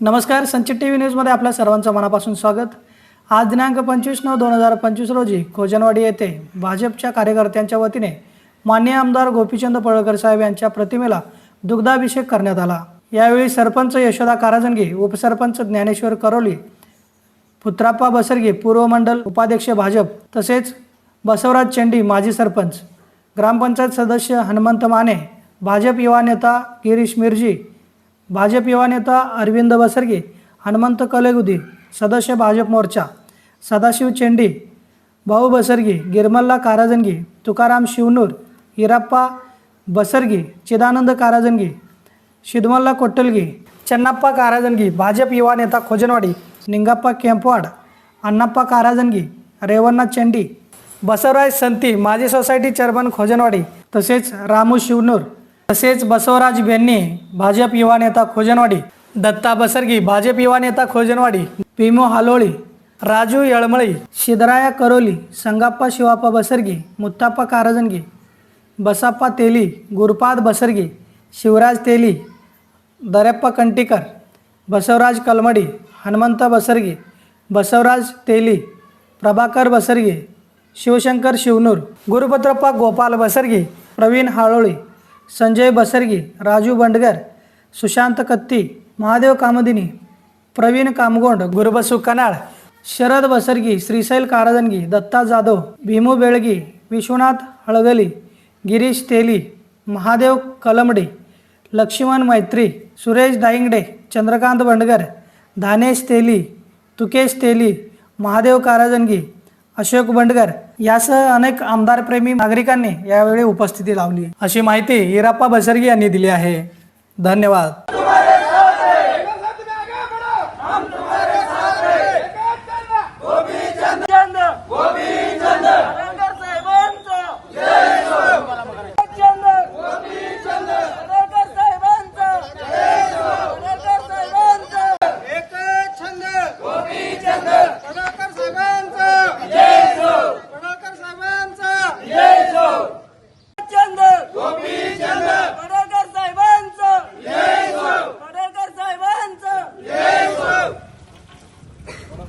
नमस्कार संचित T V न्यूजमध्ये आपल्या सर्वांचं मनापासून स्वागत. आज दिनांक पंचवीस नऊ दोन हजार पंचवीस रोजी खोजनवाडी येथे भाजपच्या कार्यकर्त्यांच्या वतीने मान्य आमदार गोपीचंद पळकर साहेब यांच्या प्रतिमेला दुग्धाभिषेक करण्यात आला. यावेळी सरपंच यशोदा काराजनगी उपसरपंच ज्ञानेश्वर करोली पुत्राप्पा बसर्गे पूर्व मंडल उपाध्यक्ष भाजप तसेच बसवराज चेंडी माजी सरपंच ग्रामपंचायत सदस्य हनुमंत माने भाजप युवा नेता गिरीश मिरजी भाजप युवा नेता अरविंद बसरगे हनुमंत कलेगुदी सदस्य भाजप मोर्चा सदाशिव चेंडी भाऊ बसर्गे गिरमल्ला काराजनगी तुकाराम शिवनूर हिराप्पा बसर्गे चिदानंद काराजनगी शिदमल्ला कोट्टलगे चन्नाप्पा काराजनगी भाजप युवा नेता खोजनवाडी निंगाप्पा केंपवाड अण्णाप्पा काराजनगी रेवण्णा चेंडी बसवराज संती माजी सोसायटी चेअरमन खोजनवाडी तसेच रामू शिवनूर. तसेच बसवराज बेन्नी भाजप युवा नेता खोजनवाडी दत्ता बसरगी भाजप युवा नेता खोजनवाडी भीमो हालोळी राजू येळमळी शिदराया करोली संगाप्पा शिवाप्पा बसरगी मुत्ताप्पा कारजनगी बसाप्पा तेली गुरुपाद बसरगी शिवराज तेली दरप्पा कंटीकर बसवराज कलमडी हनुमंत बसरगी बसवराज तेली प्रभाकर बसरगी शिवशंकर शिवनूर गुरुपत्रप्पा गोपाल बसरगी प्रवीण हाळोळी संजय बसरगी राजू बंडगर सुशांत कत्ती महादेव कामदिनी प्रवीण कामगोंड गुरबसू कनाळ शरद बसरगी श्रीशैल काराजनगी दत्ता जाधव भीमू बेळगी विश्वनाथ हळगली गिरीश तेली महादेव कलमडे लक्ष्मण मैत्री सुरेश दाईंगडे चंद्रकांत बंडगर धानेश तेली तुकेश तेली महादेव काराजनगी अशोक बंडगर यासह अनेक आमदारप्रेमी नागरिकांनी यावेळी उपस्थिती लावली. अशी माहिती हिराप्पा बसर्गी यांनी दिली आहे. धन्यवाद.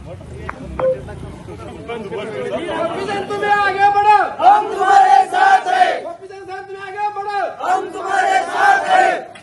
Bonne, bonne, bonne, bonne, bonne,